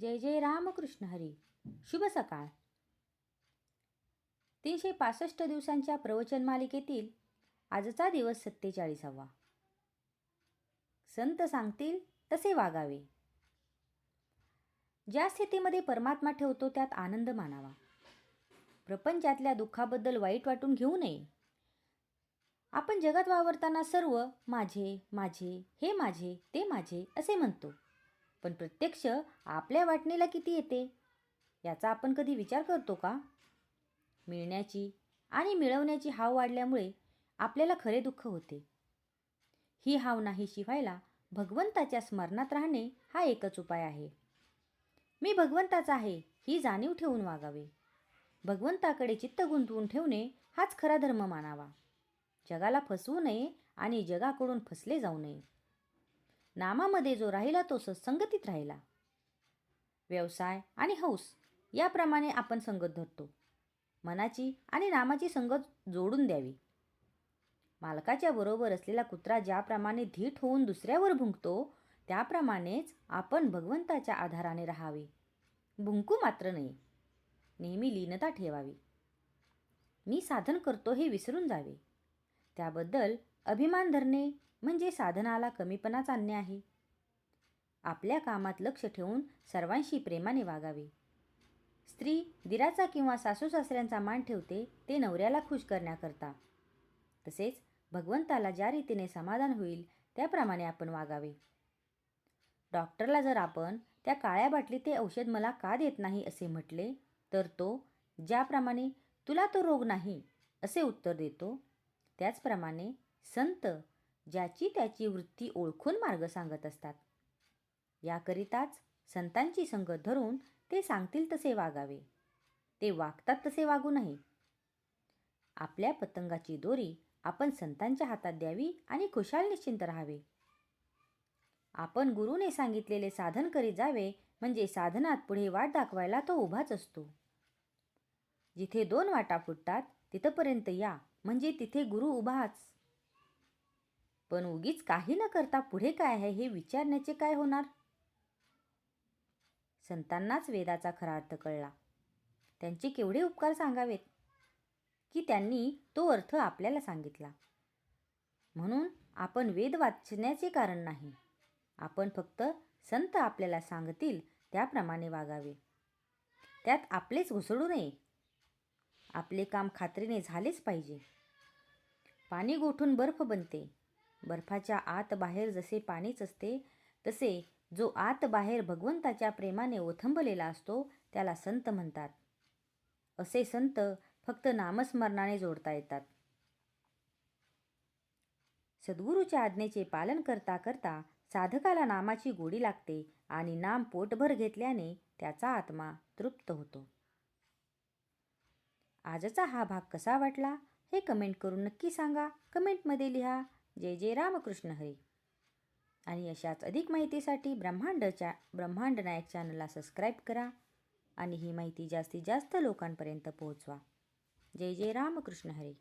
जय जय रामकृष्ण हरी. शुभ सकाळ. तीनशे पासष्ट दिवसांच्या प्रवचन मालिकेतील आजचा दिवस सत्तेचाळीसावा. संत सांगतील तसे वागावे. ज्या स्थितीमध्ये परमात्मा ठेवतो त्यात आनंद मानावा. प्रपंचातल्या दुःखाबद्दल वाईट वाटून घेऊ नये. आपण जगात वावरताना सर्व माझे माझे हे माझे ते माझे असे म्हणतो. पण प्रत्यक्ष आपल्या वाटणीला किती येते? याचा आपण कधी विचार करतो का? मिळण्याची आणि मिळवण्याची हाव वाढल्यामुळे आपल्याला खरे दुःख होते. ही हाव नाहीशी व्हायला भगवंताच्या स्मरणात राहणे हा एकच उपाय आहे. मी भगवंताचा आहे ही जाणीव ठेवून वागावे. भगवंताकडे चित्त गुंतवून ठेवणे हाच खरा धर्म मानावा. जगाला फसवू नये आणि जगाकडून फसले जाऊ नये. नामामध्ये जो राहिला तो सत्संगतीत राहिला. व्यवसाय आणि हौस याप्रमाणे आपण संगत धरतो. मनाची आणि नामाची संगत जोडून द्यावी. मालकाच्या बरोबर असलेला कुत्रा ज्याप्रमाणे धीट होऊन दुसऱ्यावर भुंकतो त्याप्रमाणेच आपण भगवंताच्या आधाराने राहावे. भुंकू मात्र नाही नेहमी लीनता ठेवावी. मी साधन करतो हे विसरून जावे. त्याबद्दल अभिमान धरणे म्हणजे साधनाला कमीपणाच आणणे आहे. आपल्या कामात लक्ष ठेवून सर्वांशी प्रेमाने वागावे. स्त्री दिराचा किंवा सासू सासऱ्यांचा मान ठेवते ते नवऱ्याला खुश करण्याकरता. तसेच भगवंताला ज्या रीतीने समाधान होईल त्याप्रमाणे आपण वागावे. डॉक्टरला जर आपण त्या काळ्या बाटलीत ते औषध मला का देत नाही असे म्हटले तर तो ज्याप्रमाणे तुला तो रोग नाही असे उत्तर देतो. त्याचप्रमाणे संत ज्याची त्याची वृत्ती ओळखून मार्ग सांगत असतात. याकरिताच संतांची संगत धरून ते सांगतील तसे वागावे. ते वागतात तसे वागू नये. आपल्या पतंगाची दोरी आपण संतांच्या हातात द्यावी आणि खुशाल निश्चिंत राहावे. आपण गुरुने सांगितलेले साधन करीत जावे म्हणजे साधनात पुढे वाट दाखवायला तो उभाच असतो. जिथे दोन वाटा फुटतात तिथपर्यंत या म्हणजे तिथे गुरु उभाच. पण उगीच काही न करता पुढे काय आहे हे विचारण्याचे काय होणार? संतांनाच वेदाचा खरा अर्थ कळला. त्यांचे केवढे उपकार सांगावेत? की त्यांनी तो अर्थ आपल्याला सांगितला. म्हणून आपण वेद वाचण्याचे कारण नाही. आपण फक्त संत आपल्याला सांगतील त्याप्रमाणे वागावे. त्यात आपलेच घुसडू नये. आपले काम खात्रीने झालेच पाहिजे. पाणी गोठून बर्फ बनते. बर्फाच्या आत बाहेर जसे पाणीच असते तसे जो आत बाहेर भगवंताच्या प्रेमाने ओथंबलेला असतो त्याला संत म्हणतात. असे संत फक्त नामस्मरणाने जोडता येतात. सद्गुरूच्या आज्ञेचे पालन करता करता साधकाला नामाची गोडी लागते आणि नाम पोटभर घेतल्याने त्याचा आत्मा तृप्त होतो. आजचा हा भाग कसा वाटला हे कमेंट करून नक्की सांगा. कमेंटमध्ये लिहा. जय जय रामकृष्ण हरी. आणि अशाच अधिक माहितीसाठी ब्रह्मांडच्या ब्रह्मांड नायक चॅनलला सबस्क्राईब करा आणि ही माहिती जास्तीत जास्त लोकांपर्यंत पोहोचवा. जय जय रामकृष्ण हरी.